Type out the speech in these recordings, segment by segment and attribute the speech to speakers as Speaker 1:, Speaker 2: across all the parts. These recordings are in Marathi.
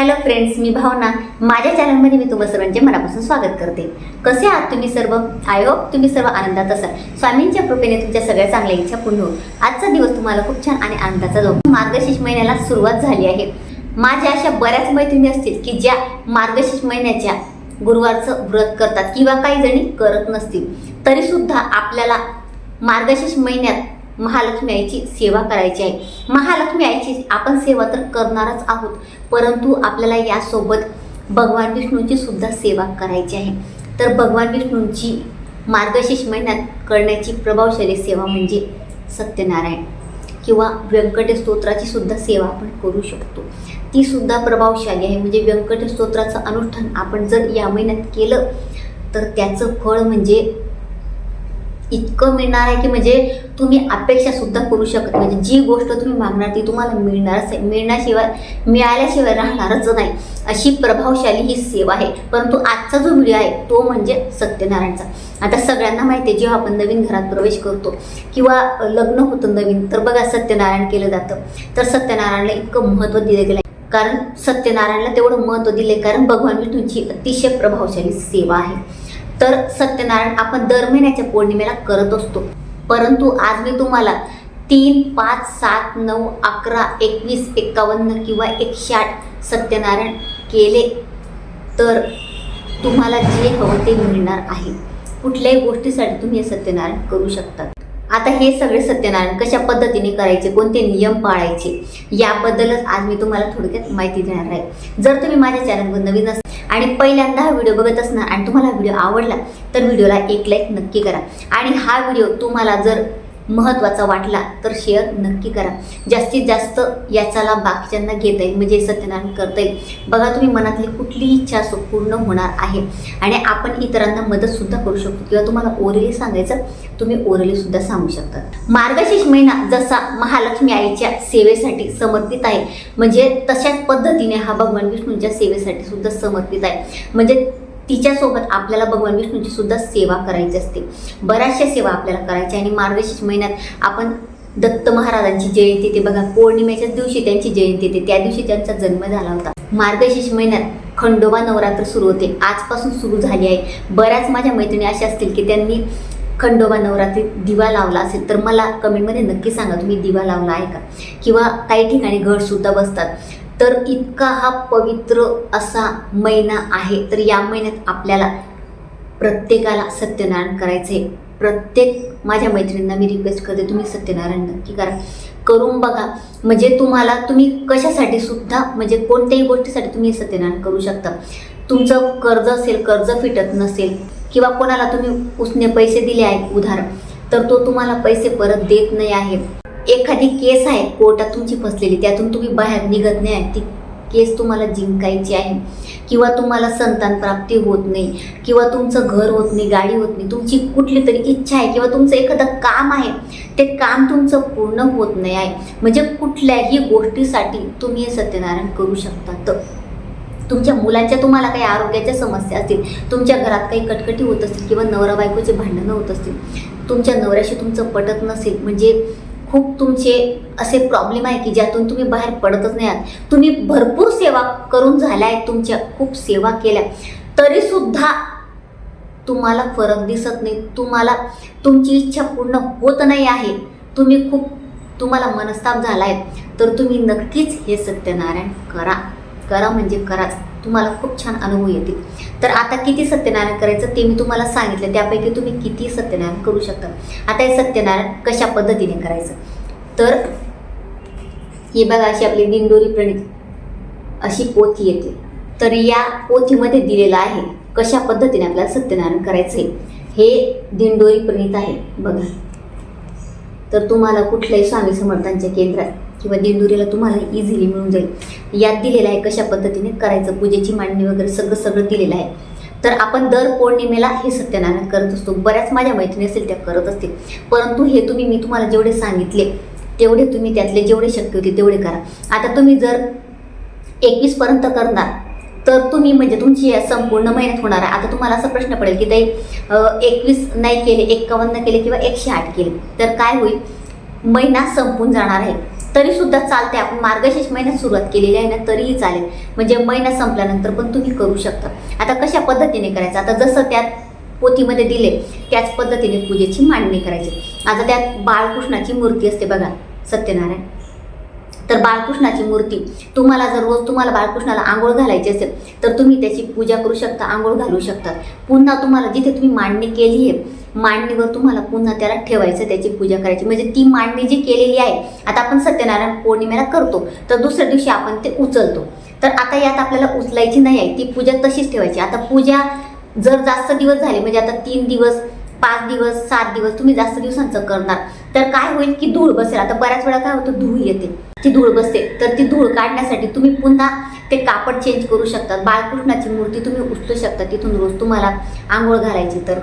Speaker 1: हॅलो फ्रेंड्स मी भावना. माझ्या चॅनलमध्ये मी तुम्हाला सर्वांचे मनापासून स्वागत करते. कसे आहात तुम्ही सर्व? आय होप तुम्ही सर्व आनंदात असाल. स्वामींच्या कृपेने तुमच्या सगळ्या चांगल्या इच्छा पूर्ण होऊ आजचा दिवस तुम्हाला खूप छान आणि आनंदाचा जाऊ. मार्गशीर्ष महिन्याला सुरुवात झाली आहे. माझ्या अशा बऱ्याच मैत्रिणी असतील की ज्या मार्गशीर्ष महिन्याच्या गुरुवारचं व्रत करतात किंवा काही जणी करत नसतील. तरीसुद्धा आपल्याला मार्गशीर्ष महिन्यात महालक्ष्मी आईची सेवा करायची आहे. महालक्ष्मी आईची आपण सेवा तर करणारच आहोत परंतु आपल्याला यासोबत भगवान विष्णूची सुद्धा सेवा करायची आहे. तर भगवान विष्णूंची मार्गशीर्ष महिन्यात करण्याची प्रभावशाली सेवा म्हणजे सत्यनारायण किंवा व्यंकटेश स्तोत्राची सुद्धा सेवा आपण करू शकतो. ती सुद्धा प्रभावशाली आहे. म्हणजे व्यंकटेश स्तोत्राचं अनुष्ठान आपण जर या महिन्यात केलं तर त्याचं फळ म्हणजे इतकं मिळणार आहे की म्हणजे तुम्ही अपेक्षा सुद्धा करू शकत म्हणजे जी गोष्ट तुम्ही मागणार ती तुम्हाला मिळणारच आहे मिळण्याशिवाय मिळाल्याशिवाय राहणारच नाही. अशी प्रभावशाली ही सेवा आहे. परंतु आजचा जो व्हिडिओ आहे तो म्हणजे सत्यनारायणचा. आता सगळ्यांना माहिती आहे जेव्हा आपण नवीन घरात प्रवेश करतो किंवा लग्न होतं नवीन तर बघा सत्यनारायण केलं जातं. तर सत्यनारायणला इतकं महत्त्व दिलं गेलं आहे कारण सत्यनारायणला तेवढं महत्त्व दिले कारण भगवान विष्णूंची अतिशय प्रभावशाली सेवा आहे. तर सत्यनारायण आपण दर महिन्याच्या पौर्णिमेला करत असतो. परंतु आज मी तुम्हाला तीन पाच सात नऊ अकरा एकवीस एक्कावन्न किंवा एकशे आठ सत्यनारायण केले तर तुम्हाला जे हवं ते मिळणार आहे. कुठल्याही गोष्टीसाठी तुम्ही हे सत्यनारायण करू शकता. आता हे सगळे सत्यनारायण कशा पद्धतीने करायचे कोणते नियम पाळायचे याबद्दलच आज मी तुम्हाला थोडक्यात माहिती देणार आहे. जर तुम्ही माझ्या चॅनलवर नवीन असाल आणि पहिल्यांदा हा व्हिडिओ बघत असणार आणि तुम्हाला व्हिडिओ आवडला तर व्हिडिओला एक लाईक नक्की करा. आणि हा व्हिडिओ तुम्हाला जर महत्त्वाचा वाटला तर शेअर नक्की करा. जास्तीत जास्त याचा लाभ बाकीच्यांना घेता येईल म्हणजे सत्यनारायण करता येईल. बघा तुम्ही मनातली कुठलीही इच्छा असो पूर्ण होणार आहे. आणि आपण इतरांना मदतसुद्धा करू शकतो. किंवा तुम्हाला ओरली सांगायचं तुम्ही ओरलीसुद्धा सांगू शकता. मार्गशीर्ष महिना जसा महालक्ष्मी आईच्या सेवेसाठी समर्पित आहे म्हणजे तशाच पद्धतीने हा भगवान विष्णूंच्या सेवेसाठी सुद्धा समर्पित आहे. म्हणजे तिच्यासोबत आपल्याला भगवान विष्णूची सुद्धा सेवा करायची असते. बऱ्याचशा सेवा आपल्याला करायच्या आणि मार्गशीर्ष महिन्यात आपण दत्त महाराजांची जयंती ते बघा. पौर्णिमेच्याच दिवशी त्यांची जयंती येते. त्या दिवशी त्यांचा जन्म झाला होता. मार्गशीर्ष महिन्यात खंडोबा नवरात्र सुरू होते. आजपासून सुरू झाली आहे. बऱ्याच माझ्या मैत्रिणी अशा असतील की त्यांनी खंडोबा नवरात्री दिवा लावला असेल तर मला कमेंटमध्ये नक्की सांगा. तुम्ही दिवा लावला आहे का? किंवा काही ठिकाणी घट सुद्धा बसतात. तर इतका हा पवित्र असा महिना आहे. तर या महिन्यात आपल्याला प्रत्येकाला सत्यनारायण करायचं आहे प्रत्येक माझ्या मैत्रिणींना मी रिक्वेस्ट करते तुम्ही सत्यनारायण नक्की करा. करून बघा. म्हणजे तुम्हाला तुम्ही कशासाठी सुद्धा म्हणजे कोणत्याही गोष्टीसाठी तुम्ही सत्यनारायण करू शकता. तुमचं कर्ज असेल कर्ज फिटत नसेल किंवा कोणाला तुम्ही उसने पैसे दिले आहेत उधार तर तो तुम्हाला पैसे परत देत नाही आहे. एखादी केस आहे कोर्टात तुमची फसलेली त्यातून तुम्ही बाहेर निघत नाही आहे ती केस तुम्हाला जिंकायची आहे. किंवा तुम्हाला संतान प्राप्ती होत नाही किंवा तुमचं घर होत नाही गाडी होत नाही तुमची कुठली तरी इच्छा आहे किंवा तुमचं एखादं काम आहे ते काम तुमचं पूर्ण होत नाही आहे. म्हणजे कुठल्याही गोष्टीसाठी तुम्ही हे सत्यनारायण करू शकता तर तुमच्या मुलांच्या तुम्हाला काही आरोग्याच्या समस्या असतील तुमच्या घरात काही कटकटी होत असतील किंवा नवरा बायकोचे भांडणं होत असतील तुमच्या नवऱ्याशी तुमचं पटत नसेल म्हणजे खूप तुमचे असे प्रॉब्लेम आहे की ज्यातून तुम्ही बाहेर पडतच नाही आहात. तुम्ही भरपूर सेवा करून झाल्या आहेत तुमच्या खूप सेवा केल्या. तरीसुद्धा तुम्हाला फरक दिसत नाही. तुम्हाला तुमची इच्छा पूर्ण होत नाही आहे. तुम्ही खूप तुम्हाला मनस्ताप झाला आहे तर तुम्ही नक्कीच हे सत्यनारायण करा. करा म्हणजे कराच. तुम्हाला खूप छान अनुभव येतील. तर आता किती सत्यनारायण करायचं ते मी तुम्हाला सांगितलं. त्यापैकी तुम्ही किती सत्यनारायण करू शकता? आता हे सत्यनारायण कशा पद्धतीने करायचं? तर ही बघा अशी आपली दिंडोरी प्रणित अशी पोथी येते. तर या पोथीमध्ये दिलेलं आहे कशा पद्धतीने आपल्याला सत्यनारायण करायचं आहे हे दिंडोरी प्रणित आहे. बघा. तर तुम्हाला कुठल्याही स्वामी समर्थांच्या केंद्रात किंवा दिंदुरीला तुम्हाला इझिली मिळून जाईल. यात दिलेलं आहे कशा पद्धतीने करायचं पूजेची मांडणी वगैरे सगळं सगळं दिलेलं आहे. तर आपण दर पौर्णिमेला हे सत्यनारायण करत असतो. बऱ्याच माझ्या मैत्रिणी असेल त्या करत असतील. परंतु हे तुम्ही मी तुम्हाला जेवढे सांगितले तेवढे तुम्ही त्यातले जेवढे शक्य होते तेवढे करा. आता तुम्ही जर एकवीसपर्यंत करणार तर तुम्ही म्हणजे तुमची संपूर्ण महिन्यात होणार आहे. आता तुम्हाला असा प्रश्न पडेल की ते एकवीस नाही केले एक्कावन्न केले किंवा एकशे आठ केले तर काय होईल? महिना संपून जाणार आहे. तरी सुद्धा चालते आपण मार्गशीर्ष महिन्यात सुरुवात केलेली आहे ना तरीही चालेल. म्हणजे महिना संपल्यानंतर पण तुम्ही करू शकता. आता कशा पद्धतीने करायचं? आता जसं त्यात पोथीमध्ये दिले त्याच पद्धतीने पूजेची मांडणी करायची. आता त्यात बाळकृष्णाची मूर्ती असते बघा सत्यनारायण. तर बाळकृष्णाची मूर्ती. तुम्हाला जर रोज तुम्हाला बाळकृष्णाला आंघोळ घालायची असेल तर तुम्ही त्याची पूजा करू शकता आंघोळ घालू शकता. पुन्हा तुम्हाला जिथे तुम्ही मांडणी केली आहे मांडणीवर तुम्हाला पुन्हा त्याला ठेवायचं त्याची पूजा करायची. म्हणजे ती मांडणी जी केलेली आहे आता आपण सत्यनारायण पौर्णिमेला करतो तर दुसऱ्या दिवशी आपण ते उचलतो. तर आता यात आपल्याला उचलायची नाही आहे ती पूजा तशीच ठेवायची. आता पूजा जर जास्त दिवस झाले म्हणजे आता तीन दिवस पाच दिवस सात दिवस तुम्ही जास्त दिवसांचं करणार तर काय होईल की धूळ बसेल. आता बऱ्याच वेळा काय होतं धूळ येते. ती धूळ बसते. तर ती धूळ काढण्यासाठी तुम्ही पुन्हा ते कापड चेंज करू शकतात बाळकृष्णाची मूर्ती तुम्ही उचलू शकता तिथून रोज तुम्हाला आंघोळ घालायची तर.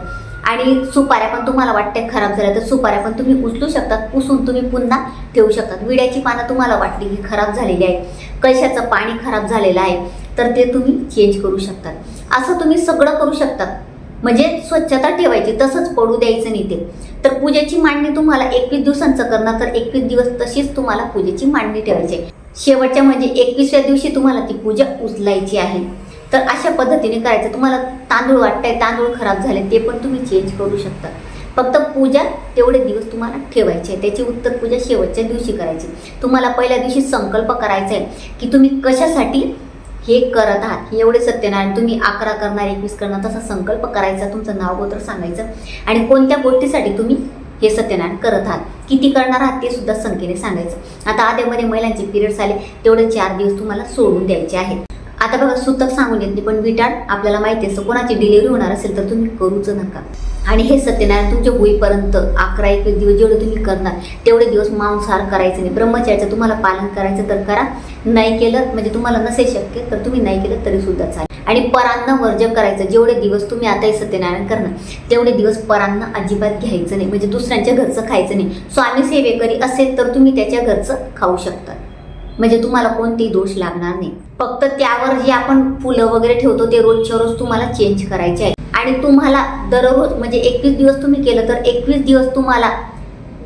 Speaker 1: आणि सुपाऱ्या पण तुम्हाला वाटते खराब झाल्या तर सुपाऱ्या पण तुम्ही उचलू शकतात पुसून तुम्ही पुन्हा ठेवू शकतात विड्याची पानं तुम्हाला वाटली की खराब झालेली आहे. कशाचं पाणी खराब झालेलं आहे. तर ते तुम्ही चेंज करू शकतात असं तुम्ही सगळं करू शकतात म्हणजे स्वच्छता ठेवायची. तसंच पडू द्यायचं नाही ते. तर पूजेची मांडणी तुम्हाला एकवीस दिवसांचं करणार. तर एकवीस दिवस तशीच तुम्हाला पूजेची मांडणी ठेवायची आहे. शेवटच्या म्हणजे एकवीसव्या दिवशी तुम्हाला ती पूजा उचलायची आहे. तर अशा पद्धतीने करायचं. तुम्हाला तांदूळ वाटताय तांदूळ खराब झाले ते पण तुम्ही चेंज करू शकता. फक्त पूजा तेवढे दिवस तुम्हाला ठेवायची आहे. त्याची उत्तर पूजा शेवटच्या दिवशी करायची. तुम्हाला पहिल्या दिवशी संकल्प करायचा आहे की तुम्ही कशासाठी हे करत आहात हे एवढे सत्यनारायण तुम्ही अकरा करणार एकवीस करणार तसा संकल्प करायचा तुमचं नाव गोत्र सांगायचं. आणि कोणत्या गोष्टीसाठी तुम्ही हे सत्यनारायण करत आहात? किती करणार आहात ते सुद्धा संख्येने सांगायचं. आता आधेमध्ये महिलांचे पिरियड्स आले तेवढे चार दिवस तुम्हाला सोडून द्यायचे आहेत. आता बघा सुतक सांगून येत नाही पण विटाळ आपल्याला माहिती असतं कोणाची डिलिव्हरी होणार असेल तर तुम्ही करूच नका. आणि हे सत्यनारायण तुमच्या होईपर्यंत अकरा एक दिवस जेवढे तुम्ही करणार तेवढे दिवस मांसाहार करायचं नाही. ब्रह्मचर्याचं तुम्हाला पालन करायचं तर करा. नाही केलं म्हणजे तुम्हाला नसेल शक्य तर तुम्ही नाही केलं तरी सुद्धा चालेल. आणि परान्न वर्जन करायचं जेवढे दिवस तुम्ही आताही सत्यनारायण करणार तेवढे दिवस परान्न अजिबात घ्यायचं नाही. म्हणजे दुसऱ्यांच्या घरचं खायचं नाही. स्वामी सेवेकरी असेल तर तुम्ही त्याच्या घरचं खाऊ शकता. म्हणजे तुम्हाला कोणतेही दोष लागणार नाही. फक्त त्यावर जे आपण फुलं वगैरे ठेवतो ते रोजच्या रोज तुम्हाला चेंज करायचे आहे आणि तुम्हाला दररोज म्हणजे एकवीस दिवस तुम्ही केलं तर एकवीस दिवस तुम्हाला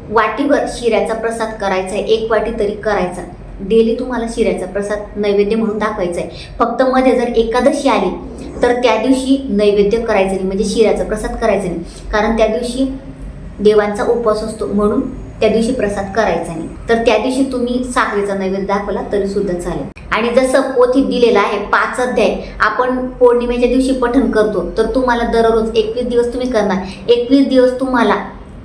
Speaker 1: वाटीवर शिऱ्याचा प्रसाद करायचा आहे. एक वाटी तरी करायचा. डेली तुम्हाला शिऱ्याचा प्रसाद नैवेद्य म्हणून दाखवायचा आहे. फक्त मध्ये जर एकादशी आली तर त्या दिवशी नैवेद्य करायचं नाही. म्हणजे शिऱ्याचा प्रसाद करायचा नाही. कारण त्या दिवशी देवांचा उपवास असतो म्हणून त्या दिवशी प्रसाद करायचा नाही. तर त्या दिवशी तुम्ही साखरेचा नैवेद्य दाखवला तरी सुद्धा चालेल. आणि जसं पोथीत दिलेलं आहे पाच अध्याय आपण पौर्णिमेच्या दिवशी पठण करतो तर तुम्हाला दररोज एकवीस दिवस तुम्ही करणार. एकवीस दिवस तुम्हाला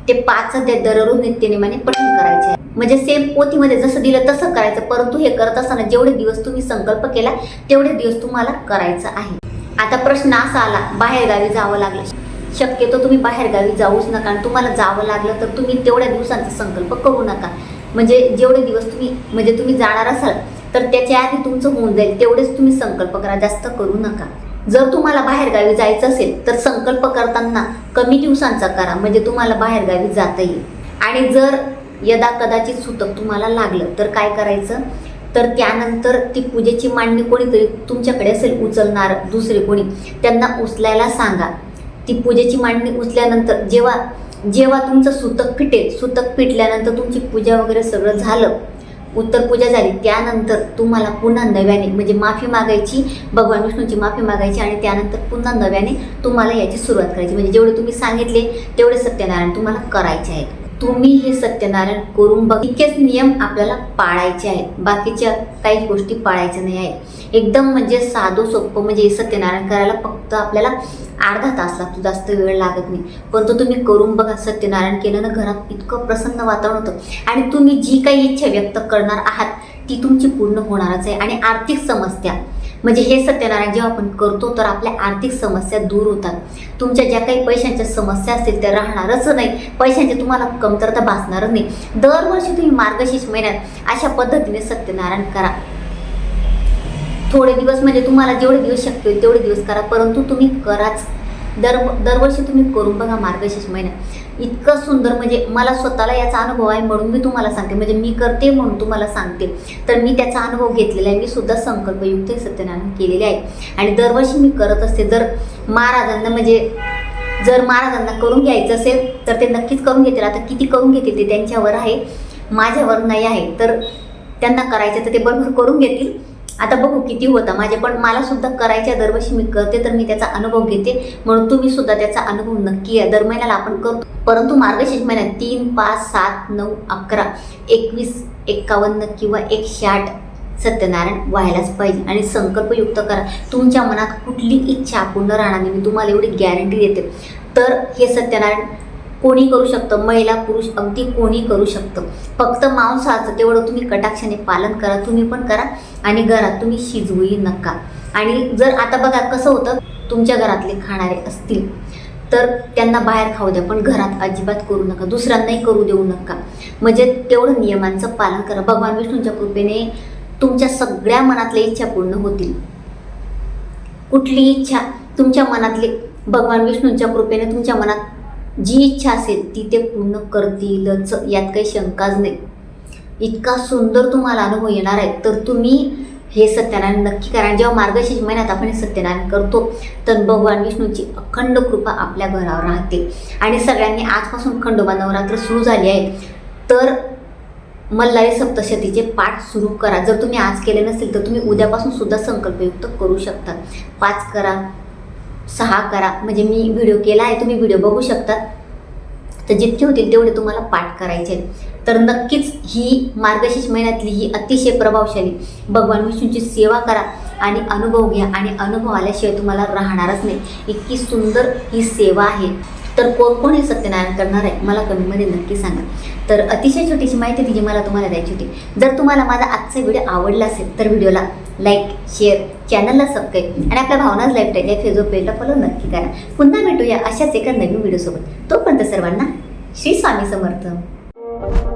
Speaker 1: ते पाच अध्याय दररोज नित्यनिमाने पठण करायचे आहे. म्हणजे सेम पोथीमध्ये जसं दिलं तसं करायचं परंतु हे करत असताना जेवढे दिवस तुम्ही संकल्प केला तेवढे दिवस तुम्हाला करायचं आहे. आता प्रश्न असा आला बाहेरगावी जावं लागलं. शक्यतो तुम्ही बाहेरगावी जाऊच नका आणि तुम्हाला जावं लागलं तर तुम्ही तेवढ्या दिवसांचा संकल्प करू नका. म्हणजे जेवढे दिवस तुम्ही म्हणजे तुम्ही जाणार असाल तर त्याच्या आधी तुमचं होऊन जाईल तेवढेच तुम्ही संकल्प करा जास्त करू नका. जर तुम्हाला बाहेरगावी जायचं असेल तर संकल्प करताना कमी दिवसांचा करा म्हणजे तुम्हाला बाहेरगावी जाता येईल. आणि जर यदा कदाचित सुतक तुम्हाला लागलं तर काय करायचं? तर त्यानंतर ती पूजेची मांडणी कोणीतरी तुमच्याकडे असेल उचलणार दुसरे कोणी त्यांना उचलायला सांगा. ती पूजेची मांडणी उचल्यानंतर जेव्हा जेव्हा तुमचं सुतक फिटेल सुतक फिटल्यानंतर तुमची पूजा वगैरे सगळं झालं उत्तर पूजा झाली त्यानंतर तुम्हाला पुन्हा नव्याने म्हणजे माफी मागायची भगवान विष्णूची माफी मागायची आणि त्यानंतर पुन्हा नव्याने तुम्हाला याची सुरुवात करायची. म्हणजे जेवढे तुम्ही सांगितले तेवढे सत्यनारायण तुम्हाला करायचे आहेत. तुम्ही हे सत्यनारायण करून बघ इतकेच नियम आपल्याला पाळायचे आहेत. बाकीच्या काही गोष्टी पाळायच्या नाही आहेत. एकदम म्हणजे साधं सोपं म्हणजे हे सत्यनारायण करायला फक्त आपल्याला अर्धा तास लागतो जास्त वेळ लागत नाही. परंतु तुम्ही करून बघा सत्यनारायण केलं ना घरात इतकं प्रसन्न वातावरण होतं. आणि तुम्ही जी काही इच्छा व्यक्त करणार आहात ती तुमची पूर्ण होणारच आहे. आणि आर्थिक समस्या म्हणजे हे सत्यनारायण जेव्हा आपण करतो तर आपल्या आर्थिक समस्या दूर होतात. तुमच्या ज्या काही पैशांच्या समस्या असतील त्या राहणारच नाही. पैशांची तुम्हाला कमतरता भासणारच नाही. दरवर्षी तुम्ही मार्गशीर्ष महिन्यात अशा पद्धतीने सत्यनारायण करा. थोडे दिवस म्हणजे तुम्हाला जेवढे दिवस शक्य होईल तेवढे दिवस करा. परंतु तुम्ही कराच. दर दरवर्षी तुम्ही करून बघा मार्गशीर्ष महिन्यात इतकं सुंदर म्हणजे मला स्वतःला याचा अनुभव आहे म्हणून मी तुम्हाला सांगते. म्हणजे मी करते म्हणून तुम्हाला सांगते. तर मी त्याचा अनुभव घेतलेला आहे. मी सुद्धा संकल्पयुक्त हे सत्यनारायण केलेले आहे. आणि दरवर्षी मी करत असते. जर महाराजांना म्हणजे जर महाराजांना करून घ्यायचं असेल तर ते नक्कीच करून घेतील. आता किती करून घेतील ते त्यांच्यावर आहे. माझ्यावर नाही आहे. तर त्यांना करायचं तर ते बरोबर करून घेतील. आता बघू किती होता. माझे पण मला सुद्धा करायच्या दरवर्षी मी करते तर मी त्याचा अनुभव घेते. म्हणून तुम्ही सुद्धा त्याचा अनुभव नक्की आहे दर महिन्याला आपण करतो. परंतु मार्गशीर्ष महिन्यात तीन पाच सात नऊ अकरा एकवीस एक्कावन्न किंवा एकशे आठ सत्यनारायण व्हायलाच पाहिजे. आणि संकल्पयुक्त करा. तुमच्या मनात कुठली इच्छा पूर्ण राहणार नाही. मी तुम्हाला एवढी गॅरंटी देते. तर हे सत्यनारायण कोणी करू शकतं? महिला पुरुष अगदी कोणी करू शकतं? फक्त मांसाचं तेवढं तुम्ही कटाक्षाने पालन करा तुम्ही पण करा आणि घरात तुम्ही शिजवूही नका. आणि जर आता बघा कसं होतं तुमच्या घरातले खाणारे असतील तर त्यांना बाहेर खाऊ द्या पण घरात अजिबात करू नका. दुसऱ्यांनाही करू देऊ नका. म्हणजे तेवढं नियमांचं पालन करा. भगवान विष्णूंच्या कृपेने तुमच्या सगळ्या मनातल्या इच्छा पूर्ण होतील. कुठली इच्छा तुमच्या मनातली? भगवान विष्णूंच्या कृपेने तुमच्या मनात जी इच्छा असेल ती ते पूर्ण करतीलच यात काही शंकाच नाही. इतका सुंदर तुम्हाला अनुभव येणार आहे. तर तुम्ही हे सत्यनारायण नक्की करा. आणि जेव्हा मार्गशीर्ष महिन्यात आपण हे सत्यनारायण करतो तर भगवान विष्णूची अखंड कृपा आपल्या घरावर राहते. आणि सगळ्यांनी आजपासून खंडोबा नवरात्र सुरू झाली आहे. तर मल्हारी सप्तशतीचे पाठ सुरू करा. जर तुम्ही आज केले नसेल तर तुम्ही उद्यापासून सुद्धा संकल्पयुक्त करू शकता. पाच करा. सहा करा. म्हणजे मी व्हिडिओ केला आहे तुम्ही व्हिडिओ बघू शकता. तर जितके होतील तेवढे तुम्हाला पाठ करायचे आहेत. तर नक्कीच ही मार्गशीर्ष महिन्यातली ही अतिशय प्रभावशाली. भगवान विष्णूची सेवा करा आणि अनुभव घ्या. आणि अनुभव आल्याशिवाय तुम्हाला राहणारच नाही. इतकी सुंदर ही सेवा आहे. तर कोण कोण हे सत्यनारायण करणार आहे? मला कमेंटमध्ये नक्की सांगा. तर अतिशय छोटीशी माहिती तिची मला तुम्हाला द्यायची होती. जर तुम्हाला माझा आजचा व्हिडिओ आवडला असेल तर व्हिडिओला लाईक शेअर चॅनलला सबस्क्राईब आणि आपल्या भावनाच लाईफस्टाईल या फेसबुक पेजला फॉलो नक्की करा. पुन्हा भेटूया अशाच एका नवीन व्हिडिओसोबत तोपर्यंत सर्वांना श्री स्वामी समर्थ.